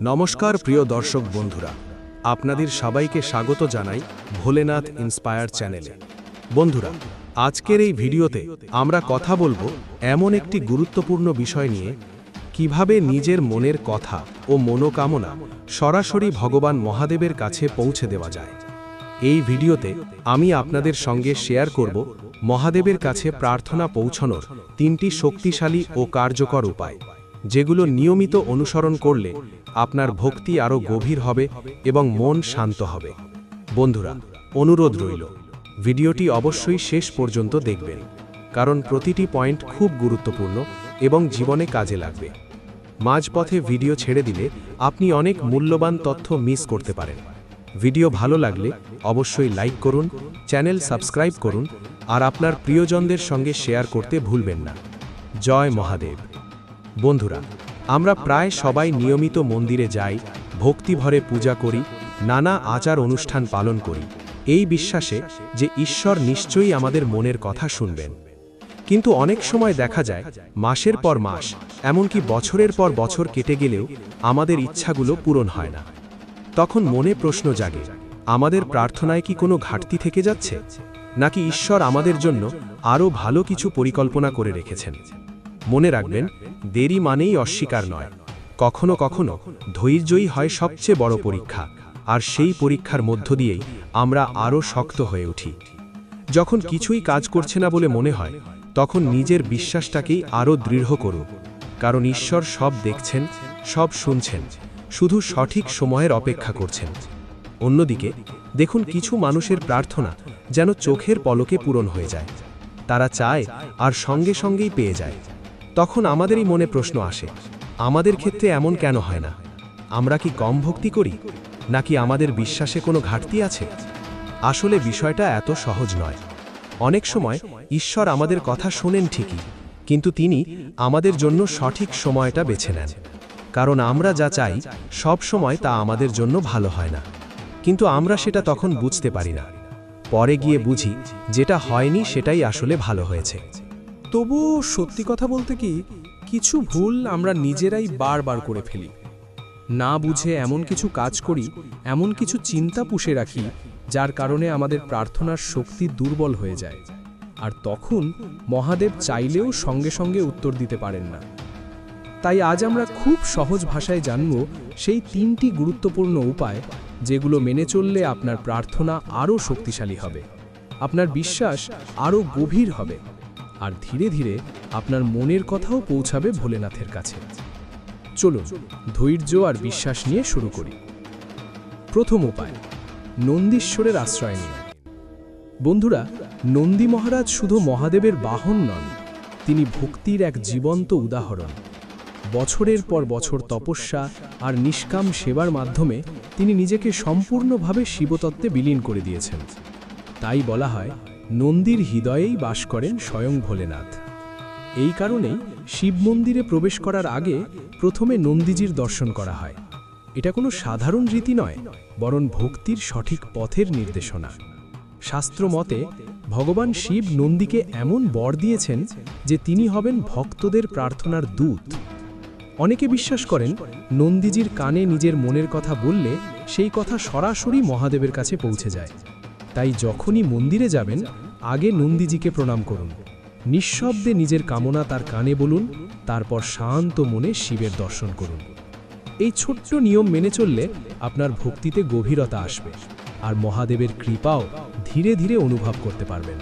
নমস্কার, প্রিয় দর্শক বন্ধুরা। আপনাদের সবাইকে স্বাগত জানাই ভোলেনাথ ইন্সপায়ার চ্যানেলে। বন্ধুরা, আজকের এই ভিডিওতে আমরা কথা বলব এমন একটি গুরুত্বপূর্ণ বিষয় নিয়ে, কীভাবে নিজের মনের কথা ও মনোকামনা সরাসরি ভগবান মহাদেবের কাছে পৌঁছে দেওয়া যায়। এই ভিডিওতে আমি আপনাদের সঙ্গে শেয়ার করব মহাদেবের কাছে প্রার্থনা পৌঁছানোর তিনটি শক্তিশালী ও কার্যকর উপায়। যেগুলো নিয়মিত অনুসরণ করলে আপনার ভক্তি আরও গভীর হবে এবং মন শান্ত হবে। বন্ধুরা, অনুরোধ রইল, ভিডিওটি অবশ্যই শেষ পর্যন্ত দেখবেন, কারণ প্রতিটি পয়েন্ট খুব গুরুত্বপূর্ণ এবং জীবনে কাজে লাগবে। মাঝপথে ভিডিও ছেড়ে দিলে আপনি অনেক মূল্যবান তথ্য মিস করতে পারেন। ভিডিও ভালো লাগলে অবশ্যই লাইক করুন, চ্যানেল সাবস্ক্রাইব করুন, আর আপনার প্রিয়জনদের সঙ্গে শেয়ার করতে ভুলবেন না। জয় মহাদেব। বন্ধুরা, আমরা প্রায় সবাই নিয়মিত মন্দিরে যাই, ভক্তিভরে পূজা করি, নানা আচার অনুষ্ঠান পালন করি। এই বিশ্বাসে যে ঈশ্বর নিশ্চয়ই আমাদের মনের কথা শুনবেন। কিন্তু অনেক সময় দেখা যায়, মাসের পর মাস, এমনকি বছরের পর বছর কেটে গেলেও আমাদের ইচ্ছাগুলো পূরণ হয় না। তখন মনে প্রশ্ন জাগে, আমাদের প্রার্থনায় কি কোনো ঘাটতি থেকে যাচ্ছে? নাকি ঈশ্বর আমাদের জন্য আরও ভালো কিছু পরিকল্পনা করে রেখেছেন? মনে রাখবেন, দেরি মানেই অস্বীকার নয়। কখনো কখনো ধৈর্যই হয় সবচেয়ে বড় পরীক্ষা, আর সেই পরীক্ষার মধ্য দিয়েই আমরা আরও শক্ত হয়ে উঠি। যখন কিছুই কাজ করছে না বলে মনে হয়, তখন নিজের বিশ্বাসটাকেই আরও দৃঢ় করুন। কারণ ঈশ্বর সব দেখছেন, সব শুনছেন, শুধু সঠিক সময়ের অপেক্ষা করছেন। অন্যদিকে, দেখুন কিছু মানুষের প্রার্থনা যেন চোখের পলকে পূরণ হয়ে যায়। তারা চায় আর সঙ্গে সঙ্গেই পেয়ে যায়। তখন আমাদেরই মনে প্রশ্ন আসে, আমাদের ক্ষেত্রে এমন কেন হয় না? আমরা কি কম ভক্তি করি? নাকি আমাদের বিশ্বাসে কোনো ঘাটতি আছে? আসলে বিষয়টা এত সহজ নয়। অনেক সময় ঈশ্বর আমাদের কথা শোনেন ঠিকই, কিন্তু তিনি আমাদের জন্য সঠিক সময়টা বেছে নেন। কারণ আমরা যা চাই, সব সময় তা আমাদের জন্য ভালো হয় না। কিন্তু আমরা সেটা তখন বুঝতে পারি না। পরে গিয়ে বুঝি, যেটা হয়নি সেটাই আসলে ভালো হয়েছে। তবু সত্যি কথা বলতে কি, কিছু ভুল আমরা নিজেরাই বারবার করে ফেলি। না বুঝে এমন কিছু কাজ করি, এমন কিছু চিন্তা পুষে রাখি, যার কারণে আমাদের প্রার্থনার শক্তি দুর্বল হয়ে যায়। আর তখন মহাদেব চাইলেও সঙ্গে সঙ্গে উত্তর দিতে পারেন না। তাই আজ আমরা খুব সহজ ভাষায় জানব সেই তিনটি গুরুত্বপূর্ণ উপায়, যেগুলো মেনে চললে আপনার প্রার্থনা আরও শক্তিশালী হবে। আপনার বিশ্বাস আরও গভীর হবে। আর ধীরে ধীরে আপনার মনের কথাও পৌঁছাবে ভোলেনাথের কাছে। চলুন, ধৈর্য আর বিশ্বাস নিয়ে শুরু করি। প্রথম উপায়, নন্দীশ্বরের আশ্রয় নিন। বন্ধুরা, নন্দী মহারাজ শুধু মহাদেবের বাহন নন, তিনি ভক্তির এক জীবন্ত উদাহরণ। বছরের পর বছর তপস্যা আর নিষ্কাম সেবার মাধ্যমে তিনি নিজেকে সম্পূর্ণভাবে শিবতত্ত্বে বিলীন করে দিয়েছেন। তাই বলা হয় নন্দীর হৃদয়েই বাস করেন স্বয়ং ভোলেনাথ। এই কারণেই শিব মন্দিরে প্রবেশ করার আগে প্রথমে নন্দীজির দর্শন করা হয়। এটা কোনো সাধারণ রীতি নয়, বরং ভক্তির সঠিক পথের নির্দেশনা। শাস্ত্র মতে ভগবান শিব নন্দীকে এমন বর দিয়েছেন যে তিনি হবেন ভক্তদের প্রার্থনার দূত। অনেকে বিশ্বাস করেন নন্দীজির কানে নিজের মনের কথা বললে সেই কথা সরাসরি মহাদেবের কাছে পৌঁছে যায়। তাই যখনই মন্দিরে যাবেন, আগে নন্দীজিকে প্রণাম করুন। নিঃশব্দে নিজের কামনা তার কানে বলুন, তারপর শান্ত মনে শিবের দর্শন করুন। এই ছোট্ট নিয়ম মেনে চললে আপনার ভক্তিতে গভীরতা আসবে, আর মহাদেবের কৃপাও ধীরে ধীরে অনুভব করতে পারবেন।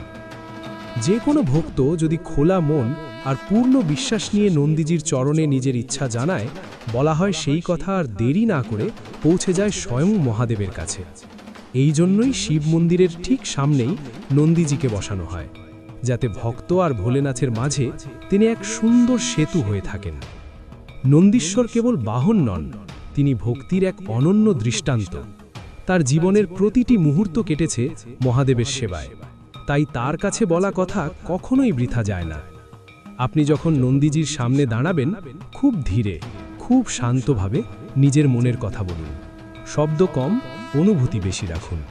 যে কোনো ভক্ত যদি খোলা মন আর পূর্ণ বিশ্বাস নিয়ে নন্দীজির চরণে নিজের ইচ্ছা জানায়, বলা হয় সেই কথা আর দেরি না করে পৌঁছে যায় স্বয়ং মহাদেবের কাছে। এই জন্যই শিব মন্দিরের ঠিক সামনেই নন্দীজিকে বসানো হয়, যাতে ভক্ত আর ভোলেনাথের মাঝে তিনি এক সুন্দর সেতু হয়ে থাকেন। নন্দীশ্বর কেবল বাহন নন, তিনি ভক্তির এক অনন্য দৃষ্টান্ত। তার জীবনের প্রতিটি মুহূর্ত কেটেছে মহাদেবের সেবায়। তাই তার কাছে বলা কথা কখনোই বৃথা যায় না। আপনি যখন নন্দীজির সামনে দাঁড়াবেন, খুব ধীরে, খুব শান্তভাবে নিজের মনের কথা বলুন। শব্দ কম অনুভূতি বেশি রাখুন।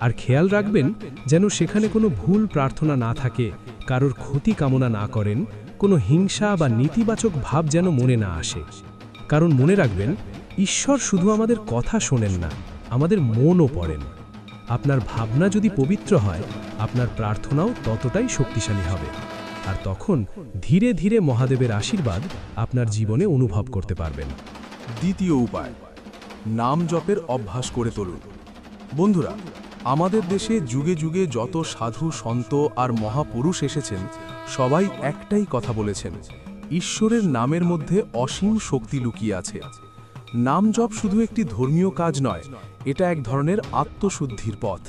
আর খেয়াল রাখবেন যেন সেখানে কোনো ভুল প্রার্থনা না থাকে, কারোর ক্ষতি কামনা না করেন, কোনো হিংসা বা নেতিবাচক ভাব যেন মনে না আসে। কারণ মনে রাখবেন, ঈশ্বর শুধু আমাদের কথা শোনেন না, আমাদের মনও পড়েন। আপনার ভাবনা যদি পবিত্র হয়, আপনার প্রার্থনাও ততটাই শক্তিশালী হবে। আর তখন ধীরে ধীরে মহাদেবের আশীর্বাদ আপনার জীবনে অনুভব করতে পারবেন। দ্বিতীয় উপায়। নাম জপের অভ্যাস করে তুলুন। বন্ধুরা, আমাদের দেশে যুগে যুগে যত সাধু, সন্ত আর মহাপুরুষ এসেছেন, সবাই একটাই কথা বলেছেন, ঈশ্বরের নামের মধ্যে অসীম শক্তি লুকিয়ে আছে। নাম জপ শুধু একটি ধর্মীয় কাজ নয়, এটা এক ধরনের আত্মশুদ্ধির পথ।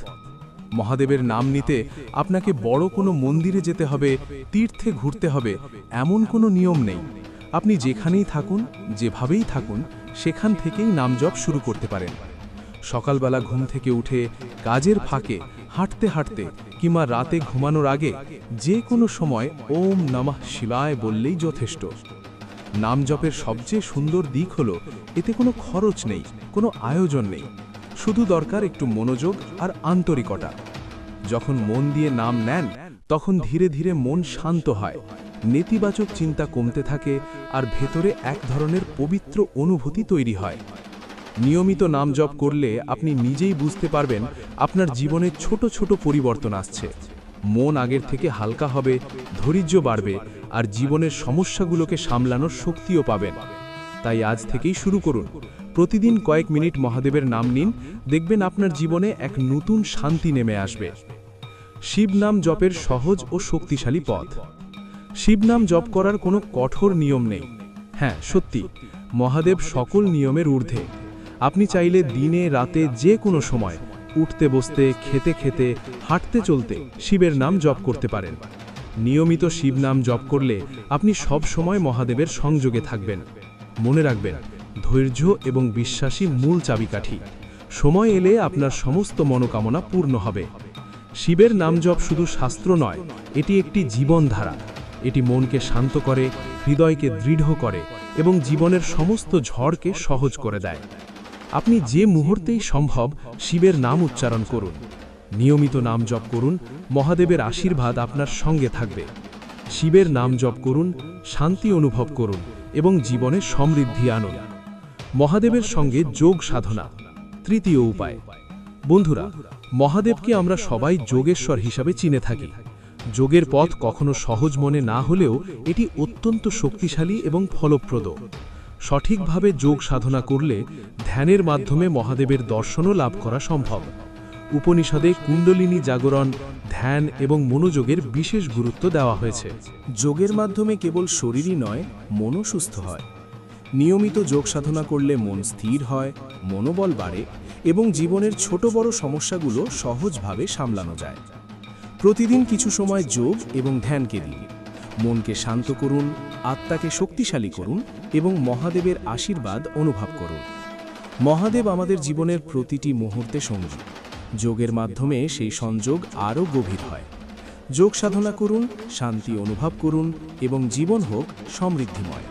মহাদেবের নাম নিতে আপনাকে বড় কোনো মন্দিরে যেতে হবে, তীর্থে ঘুরতে হবে, এমন কোনো নিয়ম নেই। আপনি যেখানেই থাকুন, যেভাবেই থাকুন সেখান থেকেই নাম জপ শুরু করতে পারেন। সকালবেলা ঘুম থেকে উঠে কাজের ফাঁকে হাঁটতে হাঁটতে কিংবা রাতে ঘুমানোর আগে যে কোনো সময় ওম নমঃ শিবায় বললেই যথেষ্ট। নাম জপের সবচেয়ে সুন্দর দিক হলো, এতে কোনো খরচ নেই, কোনো আয়োজন নেই। শুধু দরকার একটু মনোযোগ আর আন্তরিকতা। যখন মন দিয়ে নাম নেন, তখন ধীরে ধীরে মন শান্ত হয়। নেতিবাচক চিন্তা কমতে থাকে আর ভেতরে এক ধরনের পবিত্র অনুভূতি তৈরি হয়। নিয়মিত নাম জপ করলে আপনি নিজেই বুঝতে পারবেন আপনার জীবনে ছোট ছোট পরিবর্তন আসছে। মন আগের থেকে হালকা হবে, ধৈর্য বাড়বে আর জীবনের সমস্যাগুলোকে সামলানোর শক্তিও পাবেন। তাই আজ থেকেই শুরু করুন। প্রতিদিন কয়েক মিনিট মহাদেবের নাম নিন, দেখবেন আপনার জীবনে এক নতুন শান্তি নেমে আসবে। শিব নাম জপের সহজ ও শক্তিশালী পথ। শিব নাম জপ করার কোনো কঠোর নিয়ম নেই। হ্যাঁ সত্যি, মহাদেব সকল নিয়মের ঊর্ধ্বে। আপনি চাইলে দিনে, রাতে যে কোনো সময় উঠতে, বসতে, খেতে খেতে, হাঁটতে, চলতে শিবের নাম জপ করতে পারেন। নিয়মিত শিব নাম জপ করলে আপনি সব সময় মহাদেবের সংযোগে থাকবেন। মনে রাখবেন, ধৈর্য এবং বিশ্বাসী মূল চাবিকাঠি। সময় এলে আপনার সমস্ত মনোকামনা পূর্ণ হবে। শিবের নাম জপ শুধু শাস্ত্র নয়, এটি একটি জীবনধারা। এটি মনকে শান্ত করে, হৃদয়কে দৃঢ় করে এবং জীবনের সমস্ত ঝড়কে সহজ করে দেয়। আপনি যে মুহূর্তেই সম্ভব শিবের নাম উচ্চারণ করুন। নিয়মিত নাম জপ করুন, মহাদেবের আশীর্বাদ আপনার সঙ্গে থাকবে। শিবের নাম জপ করুন, শান্তি অনুভব করুন এবং জীবনে সমৃদ্ধি আনুন। মহাদেবের সঙ্গে যোগ সাধনা, তৃতীয় উপায়। বন্ধুরা, মহাদেবকে আমরা সবাই যোগেশ্বর হিসাবে চিনে থাকি। যোগের পথ কখনো সহজ মনে না হলেও এটি অত্যন্ত শক্তিশালী এবং ফলপ্রদ। সঠিকভাবে যোগ সাধনা করলে ধ্যানের মাধ্যমে মহাদেবের দর্শনও লাভ করা সম্ভব। উপনিষদে কুণ্ডলিনী জাগরণ, ধ্যান এবং মনোযোগের বিশেষ গুরুত্ব দেওয়া হয়েছে। যোগের মাধ্যমে কেবল শরীরই নয়, মনও সুস্থ হয়। নিয়মিত যোগ সাধনা করলে মন স্থির হয়, মনোবল বাড়ে এবং জীবনের ছোট বড় সমস্যাগুলো সহজভাবে সামলানো যায়। প্রতিদিন কিছু সময় যোগ এবং ধ্যানকে দিন। মনকে শান্ত করুন, আত্মাকে শক্তিশালী করুন এবং মহাদেবের আশীর্বাদ অনুভব করুন। মহাদেব আমাদের জীবনের প্রতিটি মুহূর্তে সঙ্গী। যোগের মাধ্যমে সেই সংযোগ আরও গভীর হয়। যোগ সাধনা করুন, শান্তি অনুভব করুন এবং জীবন হোক সমৃদ্ধিময়।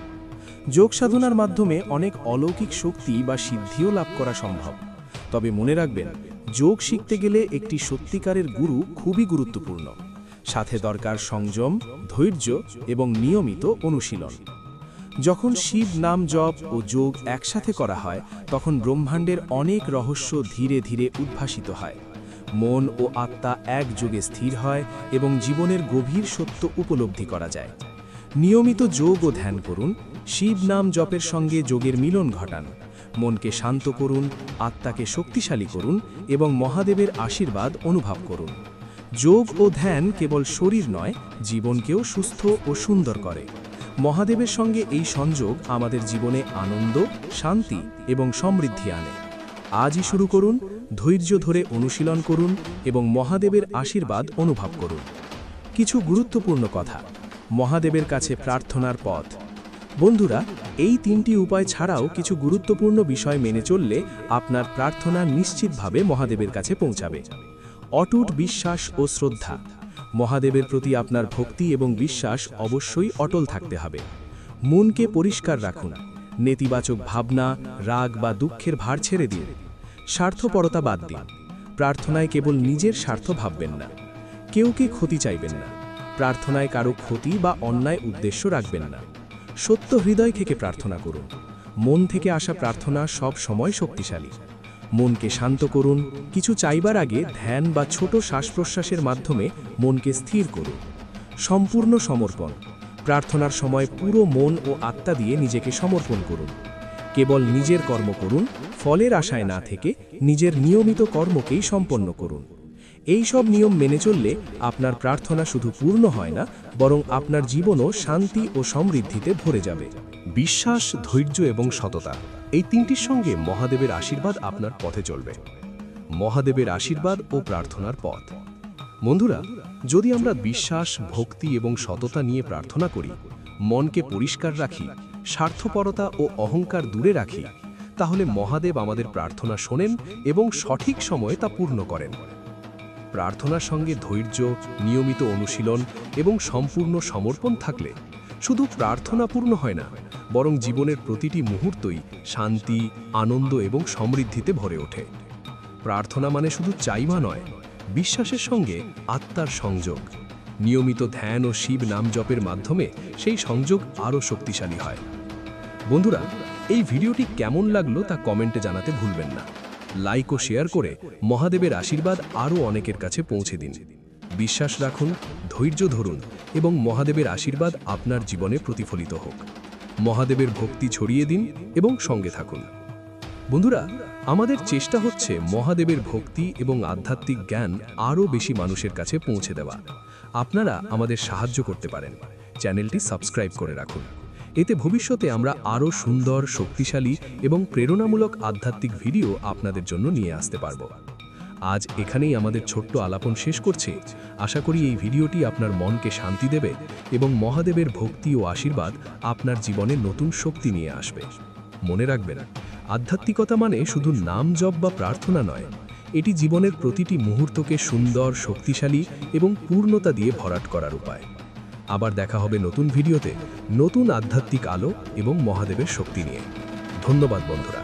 যোগ সাধনার মাধ্যমে অনেক অলৌকিক শক্তি বা সিদ্ধিও লাভ করা সম্ভব। তবে মনে রাখবেন যোগ শিখতে গেলে একটি সত্যিকারের গুরু খুবই গুরুত্বপূর্ণ। সাথে দরকার সংযম, ধৈর্য এবং নিয়মিত অনুশীলন। যখন শিব নাম জপ ও যোগ একসাথে করা হয়, তখন ব্রহ্মাণ্ডের অনেক রহস্য ধীরে ধীরে উদ্ভাসিত হয়। মন ও আত্মা একযোগে স্থির হয় এবং জীবনের গভীর সত্য উপলব্ধি করা যায়। নিয়মিত যোগ ও ধ্যান করুন, শিব নাম জপের সঙ্গে যোগের মিলন ঘটান। মনকে শান্ত করুন, আত্মাকে শক্তিশালী করুন এবং মহাদেবের আশীর্বাদ অনুভব করুন। যোগ ও ধ্যান কেবল শরীর নয়, জীবনকেও সুস্থ ও সুন্দর করে। মহাদেবের সঙ্গে এই সংযোগ আমাদের জীবনে আনন্দ, শান্তি এবং সমৃদ্ধি আনে। আজই শুরু করুন, ধৈর্য ধরে অনুশীলন করুন এবং মহাদেবের আশীর্বাদ অনুভব করুন। কিছু গুরুত্বপূর্ণ কথা। মহাদেবের কাছে প্রার্থনার পথ। বন্ধুরা, এই তিনটি উপায় ছাড়াও কিছু গুরুত্বপূর্ণ বিষয় মেনে চললে আপনার প্রার্থনা নিশ্চিতভাবে মহাদেবের কাছে পৌঁছাবে। অটুট বিশ্বাস ও শ্রদ্ধা। মহাদেবের প্রতি আপনার ভক্তি এবং বিশ্বাস অবশ্যই অটল থাকতে হবে। মনকে পরিষ্কার রাখুন। নেতিবাচক ভাবনা, রাগ বা দুঃখের ভার ছেড়ে দিন। স্বার্থপরতা বাদ দিন। প্রার্থনায় কেবল নিজের স্বার্থ ভাববেন না। কেউকে ক্ষতি চাইবেন না। প্রার্থনায় কারও ক্ষতি বা অন্যায় উদ্দেশ্য রাখবেন না। সত্য হৃদয় থেকে প্রার্থনা করুন। মন থেকে আসা প্রার্থনা সব সময় শক্তিশালী। মনকে শান্ত করুন, কিছু চাইবার আগে ধ্যান বা ছোট শ্বাস প্রশ্বাসের মাধ্যমে মনকে স্থির করুন। সম্পূর্ণ সমর্পণ। প্রার্থনার সময় পুরো মন ও আত্মা দিয়ে নিজেকে সমর্পণ করুন। কেবল নিজের কর্ম করুন, ফলের আশায় না থেকে নিজের নিয়মিত কর্মকেই সম্পন্ন করুন। এই সব নিয়ম মেনে চললে আপনার প্রার্থনা শুধু পূর্ণ হয় না, বরং আপনার জীবনও শান্তি ও সমৃদ্ধিতে ভরে যাবে। বিশ্বাস, ধৈর্য এবং সততা, এই তিনটির সঙ্গে মহাদেবের আশীর্বাদ আপনার পথে চলবে। মহাদেবের আশীর্বাদ ও প্রার্থনার পথ। বন্ধুরা, যদি আমরা বিশ্বাস, ভক্তি এবং সততা নিয়ে প্রার্থনা করি, মনকে পরিষ্কার রাখি, স্বার্থপরতা ও অহংকার দূরে রাখি, তাহলে মহাদেব আমাদের প্রার্থনা শোনেন এবং সঠিক সময়ে তা পূর্ণ করেন। প্রার্থনার সঙ্গে ধৈর্য, নিয়মিত অনুশীলন এবং সম্পূর্ণ সমর্পণ থাকলে শুধু প্রার্থনা পূর্ণ হয় না, বরং জীবনের প্রতিটি মুহূর্তই শান্তি, আনন্দ এবং সমৃদ্ধিতে ভরে ওঠে। প্রার্থনা মানে শুধু চাইবা নয়, বিশ্বাসের সঙ্গে আত্মার সংযোগ। নিয়মিত ধ্যান ও শিব নাম জপের মাধ্যমে সেই সংযোগ আরও শক্তিশালী হয়। বন্ধুরা, এই ভিডিওটি কেমন লাগল তা কমেন্টে জানাতে ভুলবেন না। লাইক ও শেয়ার করে মহাদেবের আশীর্বাদ আরও অনেকের কাছে পৌঁছে দিন। বিশ্বাস রাখুন, ধৈর্য ধরুন এবং মহাদেবের আশীর্বাদ আপনার জীবনে প্রতিফলিত হোক। মহাদেবের ভক্তি ছড়িয়ে দিন এবং সঙ্গে থাকুন। বন্ধুরা, আমাদের চেষ্টা হচ্ছে মহাদেবের ভক্তি এবং আধ্যাত্মিক জ্ঞান আরও বেশি মানুষের কাছে পৌঁছে দেওয়া। আপনারা আমাদের সাহায্য করতে পারেন। চ্যানেলটি সাবস্ক্রাইব করে রাখুন। এতে ভবিষ্যতে আমরা আরও সুন্দর, শক্তিশালী এবং প্রেরণামূলক আধ্যাত্মিক ভিডিও আপনাদের জন্য নিয়ে আসতে পারব। আজ এখানেই আমাদের ছোট্ট আলাপন শেষ করছি। আশা করি এই ভিডিওটি আপনার মনকে শান্তি দেবে এবং মহাদেবের ভক্তি ও আশীর্বাদ আপনার জীবনে নতুন শক্তি নিয়ে আসবে। মনে রাখবেন, আধ্যাত্মিকতা মানে শুধু নাম জপ বা প্রার্থনা নয়, এটি জীবনের প্রতিটি মুহূর্তকে সুন্দর, শক্তিশালী এবং পূর্ণতা দিয়ে ভরাট করার উপায়। আবার দেখা হবে নতুন ভিডিওতে, নতুন আধ্যাত্মিক আলো এবং মহাদেবের শক্তি নিয়ে। ধন্যবাদ বন্ধুরা।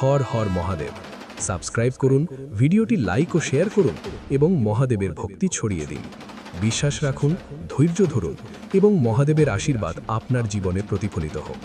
হর হর মহাদেব। সাবস্ক্রাইব করুন, ভিডিওটি লাইক ও শেয়ার করুন এবং মহাদেবের ভক্তি ছড়িয়ে দিন। বিশ্বাস রাখুন, ধৈর্য ধরুন এবং মহাদেবের আশীর্বাদ আপনার জীবনে প্রতিফলিত হোক।